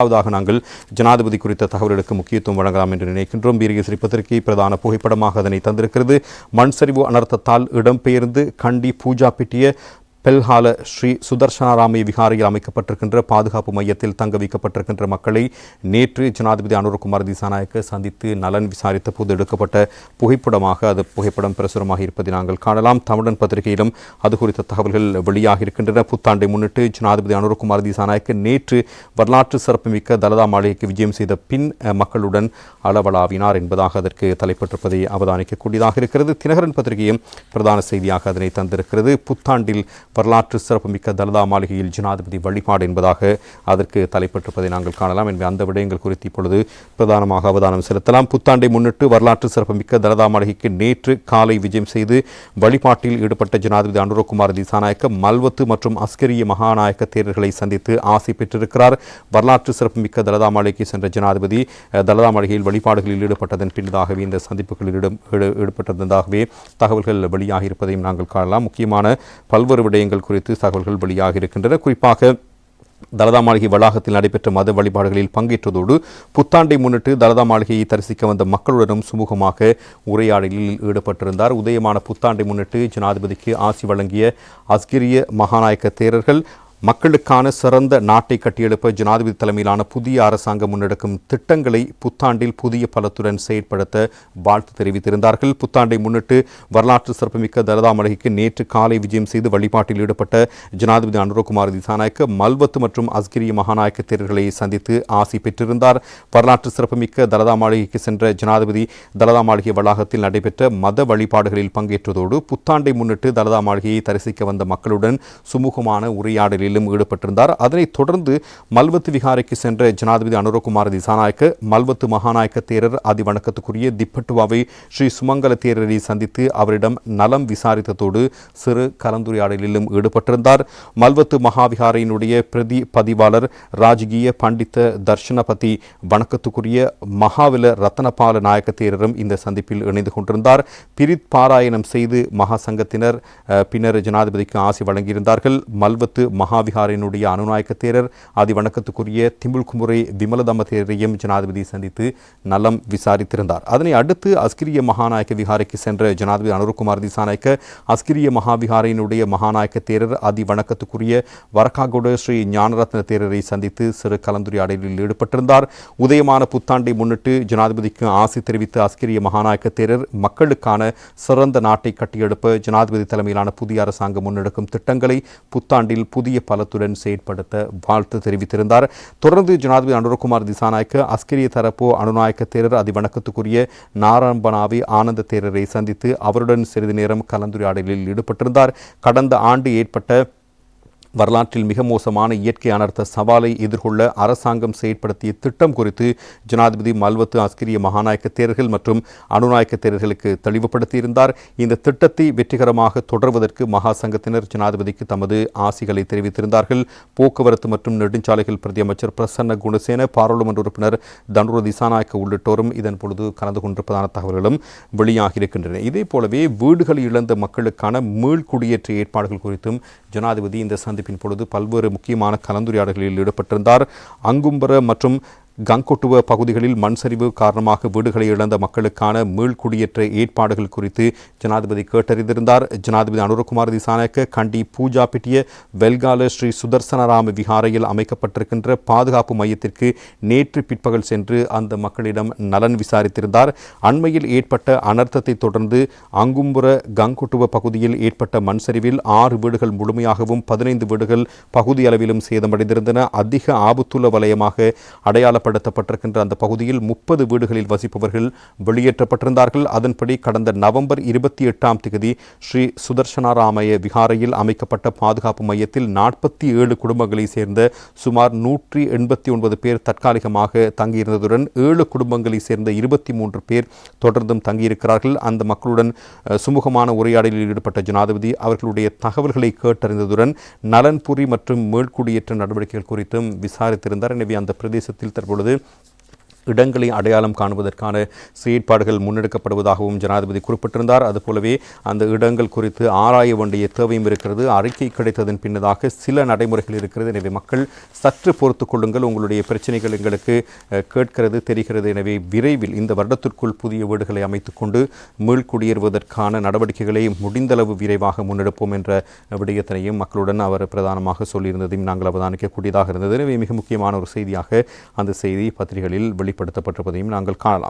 முதலாவதாக நாங்கள் ஜனாதிபதி குறித்த தகவல்களுக்கு முக்கியத்துவம் வழங்கலாம் என்று நினைக்கின்றோம். வீரகேசரி பத்திரிகை பிரதான புகைப்படமாக அதனை தந்திருக்கிறது. மண் சரிவு அனர்த்தத்தால் இடம்பெயர்ந்து கண்டி பூஜா பெட்டிய பெல்ஹால ஸ்ரீ சுதர்சனாராமி விகாரையில் அமைக்கப்பட்டிருக்கின்ற பாதுகாப்பு மையத்தில் தங்க வைக்கப்பட்டிருக்கின்ற மக்களை நேற்று ஜனாதிபதி அனுரகுமார் திசாநாயக்க சந்தித்து நலன் விசாரித்த போது எடுக்கப்பட்ட புகைப்படமாக அது புகைப்படம் பிரசுரமாக இருப்பதை நாங்கள் காணலாம். தமிழன் பத்திரிகையிலும் அது குறித்த தகவல்கள் வெளியாக இருக்கின்றன. புத்தாண்டை முன்னிட்டு ஜனாதிபதி அனுரகுமார் திசாநாயக்க நேற்று வரலாற்று சிறப்புமிக்க தலதா மாளிகைக்கு விஜயம் செய்த பின் மக்களுடன் அளவலாவினார் என்பதாக அதற்கு தலைப்பட்டிருப்பதை அவதானிக்கக்கூடியதாக இருக்கிறது. தினகரன் பத்திரிகையும் பிரதான செய்தியாக அதனை தந்திருக்கிறது. புத்தாண்டில் வரலாற்று சிறப்புமிக்க தலதா மாளிகையில் ஜனாதிபதி வழிபாடு என்பதாக அதற்கு தலைப்பட்டிருப்பதை நாங்கள் காணலாம். எனவே அந்த விடயங்கள் குறித்து இப்பொழுது பிரதானமாக அவதானம் செலுத்தலாம். புத்தாண்டை முன்னிட்டு வரலாற்று சிறப்புமிக்க தலதா மாளிகைக்கு நேற்று காலை விஜயம் செய்து வழிபாட்டில் ஈடுபட்ட ஜனாதிபதி அனுரகுமார் திசாநாயக்க மல்வத்து மற்றும் அஸ்கரிய மகாநாயக்க தேர்தல்களை சந்தித்து ஆசை பெற்றிருக்கிறார். வரலாற்று சிறப்புமிக்க தலதா மாளிகைக்கு சென்ற ஜனாதிபதி தலதா மாளிகையில் வழிபாடுகளில் ஈடுபட்டதன் பின்னதாகவே இந்த சந்திப்புகளில் ஈடு- ஈடுபட்டதாகவே தகவல்கள் வெளியாகியிருப்பதையும் நாங்கள் காணலாம். முக்கியமான பல்வேறு விடயங்கள் குறித்து தகவல்கள் வெளியாக இருக்கின்றன. குறிப்பாக தலதா மாளிகை வளாகத்தில் நடைபெற்ற மத வழிபாடுகளில் பங்கேற்றதோடு புத்தாண்டை முன்னிட்டு தலதா மாளிகையை தரிசிக்க வந்த மக்களுடனும் சுமூகமாக உரையாடலில் ஈடுபட்டிருந்தார். உதயமான புத்தாண்டை முன்னிட்டு ஜனாதிபதிக்கு ஆசி வழங்கிய அஸ்கிரிய மகாநாயக்க தேரர்கள் மக்களுக்கான சிறந்த நாட்டை கட்டியெழுப்ப ஜனாதிபதி தலைமையிலான புதிய அரசாங்கம் முன்னெடுக்கும் திட்டங்களை புத்தாண்டில் புதிய பலத்துடன் செயற்படுத்த வாழ்த்து தெரிவித்திருந்தார்கள். புத்தாண்டை முன்னிட்டு வரலாற்று சிறப்புமிக்க தலதா மாளிகைக்கு நேற்று காலை விஜயம் செய்து வழிபாட்டில் ஈடுபட்ட ஜனாதிபதி அனுரகுமார் திசாநாயக்க மல்வத்து மற்றும் அஸ்கிரிய மகாநாயக்க தேரர்களை சந்தித்து ஆசி பெற்றிருந்தார். வரலாற்று சிறப்புமிக்க தலதா மாளிகைக்கு சென்ற ஜனாதிபதி தலதா மாளிகை வளாகத்தில் நடைபெற்ற மத வழிபாடுகளில் பங்கேற்றதோடு புத்தாண்டை முன்னிட்டு தலதா மாளிகையை தரிசிக்க வந்த மக்களுடன் சுமூகமான உரையாடலில் உரையாடலிலும் ஈடுபட்டிருந்தார். அதனைத் தொடர்ந்து மல்வத்து விகாரைக்கு சென்ற ஜனாதிபதி அனுரகுமார் திசாநாயக்க மல்வத்து மகாநாயக்க தேரர் அதிவணக்கத்துக்குரிய திப்பட்டுவாவை ஸ்ரீ சுமங்கல தேரரை சந்தித்து அவரிடம் நலம் விசாரித்ததோடு சிறு கலந்துரையாடலிலும் ஈடுபட்டிருந்தார். மல்வத்து மகாவிகாரையினுடைய பிரதி பதிவாளர் ராஜகீய பண்டித்த தர்ஷனபதி வணக்கத்துக்குரிய மகாவில ரத்தனபால நாயக்க தேரரும் இந்த சந்திப்பில் இணைந்து கொண்டிருந்தார். பிரித் பாராயணம் செய்து மகாசங்கத்தினர் பின்னர் ஜனாதிபதிக்கு ஆசி வழங்கியிருந்தார்கள். மல்வத்து மகா மகாவிகாரினுடைய அனுநாயக்க தேரர் ஆதி வணக்கத்துக்குரிய திம்புல்குமுறை விமலதம்ம தேரரையும் ஜனாதிபதி சந்தித்து நலம் விசாரித்திருந்தார். அதனை அடுத்து அஸ்கிரிய மகாநாயக்க விகாரைக்கு சென்ற ஜனாதிபதி அனுருகுமார் திசாநாயக்க அஸ்கிரிய மகாவிகாரியினுடைய மகாநாயக்க தேரர் ஆதி வணக்கத்துக்குரிய வரக்காகுட ஸ்ரீ ஞானரத்ன தேரரை சந்தித்து சிறு கலந்துரையாடலில் ஈடுபட்டிருந்தார். உதயமான புத்தாண்டை முன்னிட்டு ஜனாதிபதிக்கு ஆசை தெரிவித்த அஸ்கிரிய மகாநாயக்க தேரர் மக்களுக்கான சிறந்த நாட்டை கட்டியெழுப்ப ஜனாதிபதி தலைமையிலான புதிய அரசாங்கம் முன்னெடுக்கும் திட்டங்களை புத்தாண்டில் புதிய பலத்துடன் செயற்படுத்த வாழ்த்து தெரிவித்திருந்தார். தொடர்ந்து ஜனாதிபதி அனுரகுமார் திசாநாயக்க அஸ்கிரிய தரப்பு அனுநாயக்க தேரர் அதிவணக்கத்துக்குரிய நாராயணபனாவி ஆனந்த தேரரை சந்தித்து அவருடன் சிறிது நேரம் கலந்துரையாடலில் ஈடுபட்டிருந்தார். கடந்த ஆண்டு ஏற்பட்ட வரலாற்றில் மிக மோசமான இயற்கை அனர்த்த சவாலை எதிர்கொள்ள அரசாங்கம் செயற்படுத்திய திட்டம் குறித்து ஜனாதிபதி மல்வத்து அஸ்கிரிய மகாநாயக்க தேரர்கள் மற்றும் அனுநாயக்க தேரர்களுக்கு தெளிவுபடுத்தியிருந்தார். இந்த திட்டத்தை வெற்றிகரமாக தொடர்வதற்கு மகா சங்கத்தினர் ஜனாதிபதிக்கு தமது ஆசிகளை தெரிவித்திருந்தார்கள். போக்குவரத்து மற்றும் நெடுஞ்சாலைகள் பிரதி அமைச்சர் பிரசன்ன குணசேன பாராளுமன்ற உறுப்பினர் தனுர திசாநாயக்க உள்ளிட்டோரும் இதன் பொழுது கலந்து கொண்டிருப்பதான தகவல்களும் வெளியாகியிருக்கின்றன. இதே போலவே வீடுகளை இழந்த மக்களுக்கான மீள்குடியேற்ற ஏற்பாடுகள் குறித்தும் ஜனாதிபதி இந்த சந்திப்பின் பொழுது பல்வேறு முக்கியமான கலந்துரையாடல்களில் ஈடுபட்டிருந்தார். அங்கும்பர மற்றும் கங்கொட்டுவ பகுதிகளில் மண் சரிவு காரணமாக வீடுகளை இழந்த மக்களுக்கான மீள்குடியேற்ற ஏற்பாடுகள் குறித்து ஜனாதிபதி கேட்டறிந்திருந்தார். ஜனாதிபதி அனுரகுமார் திசானக்க கண்டி பூஜா பிட்டிய வெல்கால ஸ்ரீ சுதர்சனராம விகாரையில் அமைக்கப்பட்டிருக்கின்ற பாதுகாப்பு மையத்திற்கு நேற்று பிற்பகல் சென்று அந்த மக்களிடம் நலன் விசாரித்திருந்தார். அண்மையில் ஏற்பட்ட அனர்த்தத்தை தொடர்ந்து அங்கும்புர கங்கொட்டுவ பகுதியில் ஏற்பட்ட மண் சரிவில் ஆறு வீடுகள் முழுமையாகவும் பதினைந்து வீடுகள் பகுதி அளவிலும் சேதமடைந்திருந்தன. அதிக ஆபத்துள்ள வலயமாக அடையாளப்படுத்தப்பட்டிருக்கின்ற அந்த பகுதியில் முப்பது வீடுகளில் வசிப்பவர்கள் வெளியேற்றப்பட்டிருந்தார்கள். அதன்படி கடந்த நவம்பர் இருபத்தி எட்டாம் தேதி ஸ்ரீ சுதர்சனாராமய விகாரையில் அமைக்கப்பட்ட பாதுகாப்பு மையத்தில் நாற்பத்தி ஏழு குடும்பங்களைச் சேர்ந்த சுமார் நூற்றி எண்பத்தி ஒன்பது பேர் தற்காலிகமாக தங்கியிருந்ததுடன் ஏழு குடும்பங்களைச் சேர்ந்த இருபத்தி மூன்று பேர் தொடர்ந்தும் தங்கியிருக்கிறார்கள். அந்த மக்களுடன் சுமூகமான உரையாடலில் ஈடுபட்ட ஜனாதிபதி அவர்களுடைய தகவல்களை கேட்டறிந்ததுடன் நலன்புரி மற்றும் மேற்குடியேற்ற நடவடிக்கைகள் குறித்தும் விசாரித்திருந்தார். எனவே அந்த பிரதேசத்தில் தற்போது தற்பொழுது இடங்களை அடையாளம் காணுவதற்கான செயற்பாடுகள் முன்னெடுக்கப்படுவதாகவும் ஜனாதிபதி குறிப்பிட்டிருந்தார். அதுபோலவே அந்த இடங்கள் குறித்து ஆராய வேண்டிய தேவையும் இருக்கிறது. அறிக்கை கிடைத்ததன் பின்னதாக சில நடைமுறைகள் இருக்கிறது. எனவே மக்கள் சற்று பொறுத்து கொள்ளுங்கள். உங்களுடைய பிரச்சனைகள் எங்களுக்கு கேட்கிறது தெரிகிறது. எனவே விரைவில் இந்த வருடத்திற்குள் புதிய வீடுகளை அமைத்துக் கொண்டு மீள்குடியேறுவதற்கான நடவடிக்கைகளை முடிந்தளவு விரைவாக முன்னெடுப்போம் என்ற விடயத்தினையும் மக்களுடன் அவர் பிரதானமாக சொல்லியிருந்ததையும் நாங்கள் அவதானிக்கக்கூடியதாக இருந்தது. எனவே மிக முக்கியமான ஒரு செய்தியாக அந்த செய்தி பத்திரிகைகளில் வெளிப்படுத்தப்பட்டிருப்பதையும் நாங்கள் காணலாம்.